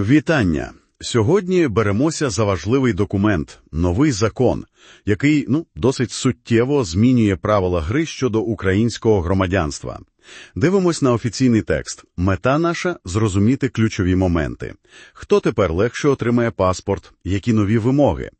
Вітання! Сьогодні беремося за важливий документ – новий закон, який ну, досить суттєво змінює правила гри щодо українського громадянства. Дивимось на офіційний текст. Мета наша – зрозуміти ключові моменти. Хто тепер легше отримає паспорт, які нові вимоги.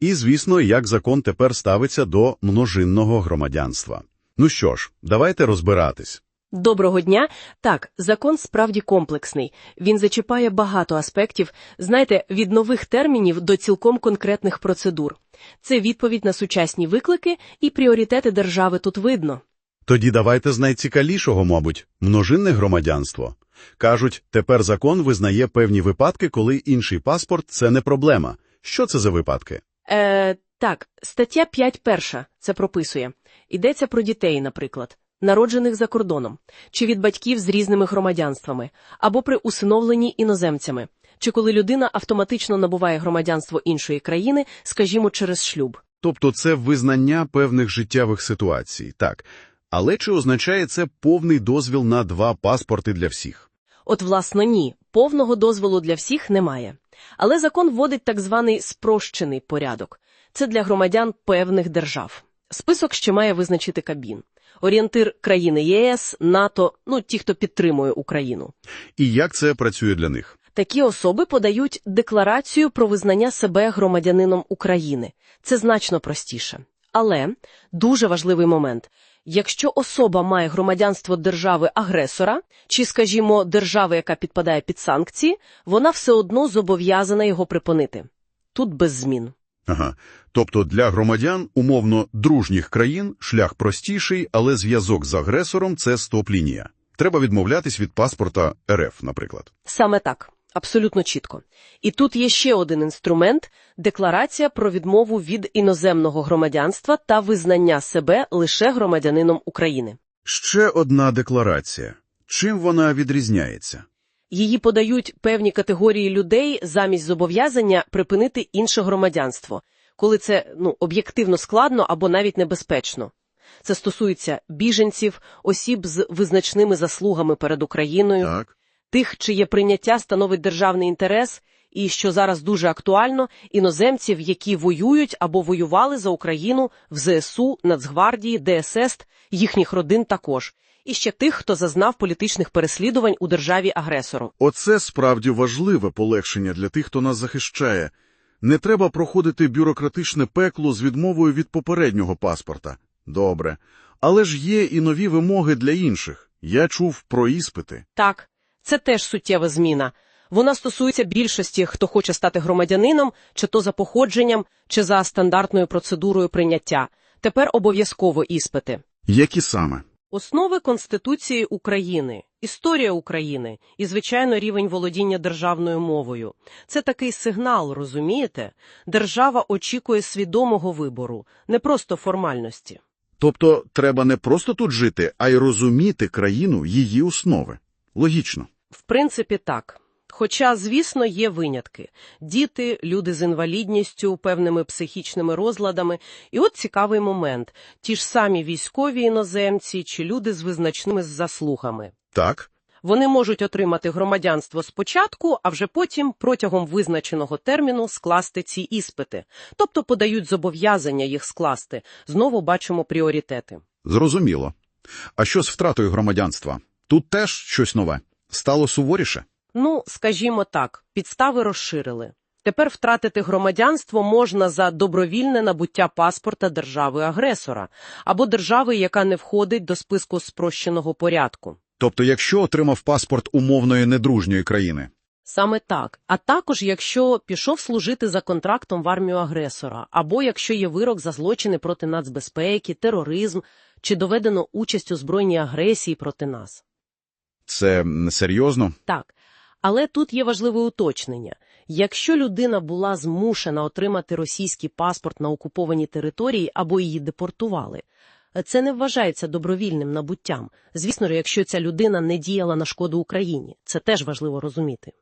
І, звісно, як закон тепер ставиться до множинного громадянства. Ну що ж, давайте розбиратись. Доброго дня. Так, закон справді комплексний. Він зачіпає багато аспектів, знаєте, від нових термінів до цілком конкретних процедур. Це відповідь на сучасні виклики і пріоритети держави тут видно. Тоді давайте з найцікавішого, мабуть, множинне громадянство. Кажуть, тепер закон визнає певні випадки, коли інший паспорт – це не проблема. Що це за випадки? Е, так, стаття 5 перша це прописує. Йдеться про дітей, наприклад, народжених за кордоном, чи від батьків з різними громадянствами, або при усиновленні іноземцями, чи коли людина автоматично набуває громадянство іншої країни, скажімо, через шлюб. Тобто це визнання певних життєвих ситуацій, так. Але чи означає це повний дозвіл на два паспорти для всіх? От, власно, ні, повного дозволу для всіх немає. Але закон вводить так званий спрощений порядок. Це для громадян певних держав. Список ще має визначити Кабмін. Орієнтир країни ЄС, НАТО, ну ті, хто підтримує Україну. І як це працює для них? Такі особи подають декларацію про визнання себе громадянином України. Це значно простіше. Але дуже важливий момент. Якщо особа має громадянство держави-агресора, чи, скажімо, держави, яка підпадає під санкції, вона все одно зобов'язана його припинити. Тут без змін. Ага. Тобто для громадян, умовно, дружніх країн шлях простіший, але зв'язок з агресором – це стоп-лінія. Треба відмовлятись від паспорта РФ, наприклад. Саме так. Абсолютно чітко. І тут є ще один інструмент – декларація про відмову від іноземного громадянства та визнання себе лише громадянином України. Ще одна декларація. Чим вона відрізняється? Її подають певні категорії людей замість зобов'язання припинити інше громадянство, коли це ну, об'єктивно складно або навіть небезпечно. Це стосується біженців, осіб з визначними заслугами перед Україною, Так. тих, чиє прийняття становить державний інтерес, і, що зараз дуже актуально, іноземців, які воюють або воювали за Україну в ЗСУ, Нацгвардії, ДСС, їхніх родин також, і ще тих, хто зазнав політичних переслідувань у державі-агресору. Оце справді важливе полегшення для тих, хто нас захищає. Не треба проходити бюрократичне пекло з відмовою від попереднього паспорта. Добре. Але ж є і нові вимоги для інших. Я чув про іспити. Так, це теж суттєва зміна. Вона стосується більшості, хто хоче стати громадянином, чи то за походженням, чи за стандартною процедурою прийняття. Тепер обов'язково іспити. Які саме? Основи Конституції України, історія України і, звичайно, рівень володіння державною мовою. Це такий сигнал, розумієте? Держава очікує свідомого вибору, не просто формальності. Тобто треба не просто тут жити, а й розуміти країну, її основи. Логічно. В принципі, так. Хоча, звісно, є винятки – діти, люди з інвалідністю, певними психічними розладами. І от цікавий момент – ті ж самі військові іноземці чи люди з визначними заслугами. Так. Вони можуть отримати громадянство спочатку, а вже потім протягом визначеного терміну скласти ці іспити. Тобто подають зобов'язання їх скласти. Знову бачимо пріоритети. Зрозуміло. А що з втратою громадянства? Тут теж щось нове. Стало суворіше? Ну, скажімо так, підстави розширили. Тепер втратити громадянство можна за добровільне набуття паспорта держави-агресора або держави, яка не входить до списку спрощеного порядку. Тобто, якщо отримав паспорт умовної недружньої країни. Саме так. А також, якщо пішов служити за контрактом в армію агресора, або якщо є вирок за злочини проти нацбезпеки, тероризм чи доведено участь у збройній агресії проти нас. Це серйозно? Так. Але тут є важливе уточнення. Якщо людина була змушена отримати російський паспорт на окупованій території або її депортували, це не вважається добровільним набуттям. Звісно, якщо ця людина не діяла на шкоду Україні. Це теж важливо розуміти.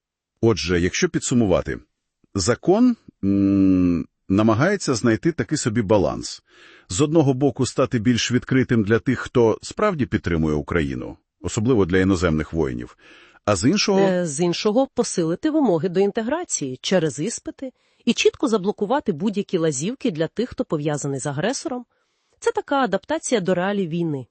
Отже, якщо підсумувати, закон намагається знайти такий собі баланс. З одного боку, стати більш відкритим для тих, хто справді підтримує Україну, особливо для іноземних воїнів, А з іншого, Е, З іншого, посилити вимоги до інтеграції через іспити і чітко заблокувати будь-які лазівки для тих, хто пов'язаний з агресором. Це така адаптація до реалій війни.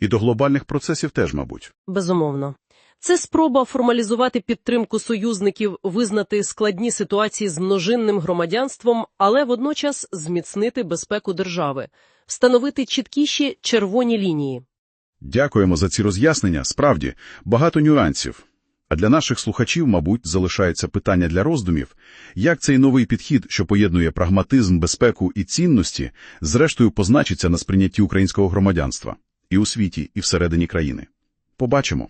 і до глобальних процесів теж, мабуть. Безумовно. Це спроба формалізувати підтримку союзників, визнати складні ситуації з множинним громадянством, але водночас зміцнити безпеку держави, встановити чіткіші червоні лінії. Дякуємо за ці роз'яснення. Справді, багато нюансів. А для наших слухачів, мабуть, залишається питання для роздумів, як цей новий підхід, що поєднує прагматизм, безпеку і цінності, зрештою позначиться на сприйнятті українського громадянства і у світі, і всередині країни. Побачимо.